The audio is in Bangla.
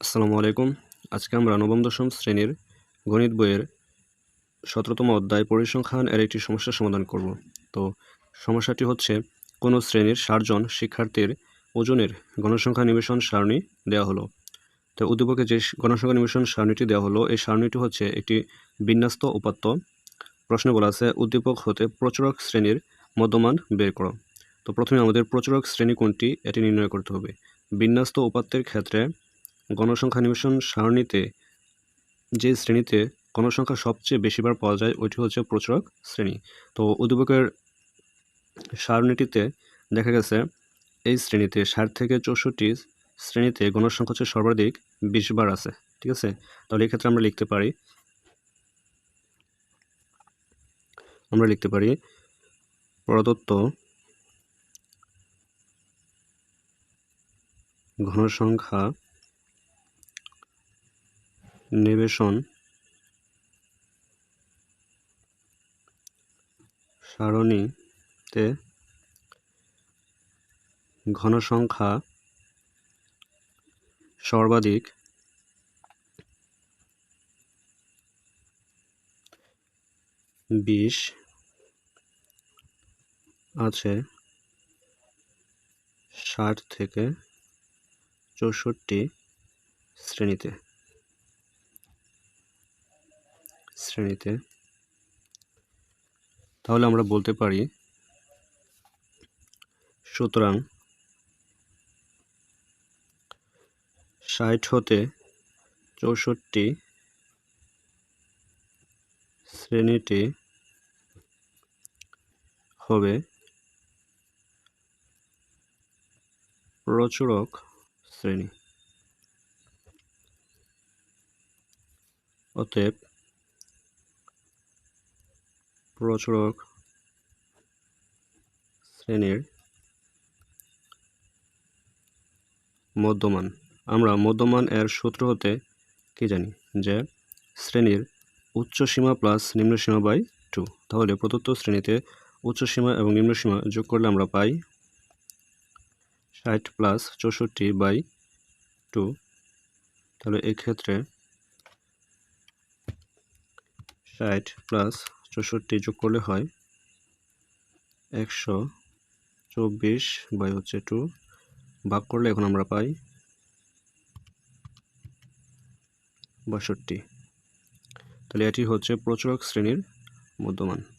আসসালামু আলাইকুম। আজকে আমরা নবম, দশম শ্রেণির গণিত বইয়ের সতেরোতম অধ্যায় পরিসংখ্যান এর একটি সমস্যার সমাধান করব। তো সমস্যাটি হচ্ছে, কোনো শ্রেণির ষাটজন শিক্ষার্থীর ওজনের গণসংখ্যা নিবেশন সারণী দেওয়া হলো। তো উদ্দীপকে যে গণসংখ্যা নিবেশন সারণীটি দেওয়া হলো, এই সারণীটি হচ্ছে একটি বিন্যস্ত উপাত্ত প্রশ্নে বলা আছে, উদ্দীপক হতে প্রচুরক শ্রেণির মধ্যমান বের করো। তো প্রথমে আমাদের প্রচুরক শ্রেণি কোনটি, এটি নির্ণয় করতে হবে। বিন্যস্ত উপাত্তের ক্ষেত্রে গণসংখ্যা নিবেশন সারণীতে যে শ্রেণীতে গণসংখ্যা সবচেয়ে বেশিবার পাওয়া যায়, ওইটি হচ্ছে প্রচুরক শ্রেণি। তো উদ্দীপকের সারণীটিতে দেখা গেছে, এই শ্রেণীতে ষাট থেকে চৌষট্টি শ্রেণীতে গণসংখ্যা হচ্ছে সর্বাধিক বিশ বার আছে, ঠিক আছে? তাহলে এক্ষেত্রে আমরা লিখতে পারি, আমরা লিখতে পারি প্রদত্ত ঘনসংখ্যা নিবেশন সারণীতে ঘনসংখ্যা সর্বাধিক। বিশ আছে ষাট থেকে চৌষট্টি শ্রেণীতে। শ্রেণীতে। তাহলে আমরা বলতে পারি সুতরাং ষাট হতে চৌষট্টি শ্রেণীটি হবে প্রচুরক শ্রেণি। অতএব প্রচুরক শ্রেণির মধ্যমান। আমরা মধ্যমান এর সূত্র হতে কি জানি? যে শ্রেণির উচ্চ সীমা প্লাস নিম্ন সীমা বাই টু। তাহলে প্রদত্ত শ্রেণীতে উচ্চ সীমা এবং নিম্ন সীমা যোগ করলে আমরা পাই ষাট প্লাস চৌষট্টি বাই টু। তাহলে এক্ষেত্রে ষাট প্লাস চৌষট্টি যোগ করলে হয় একশো চব্বিশ বাই হচ্ছে টু। ভাগ করলে এখন আমরা পাই বাষট্টি। তাহলে এটি হচ্ছে প্রচুরক শ্রেণির মধ্যমান।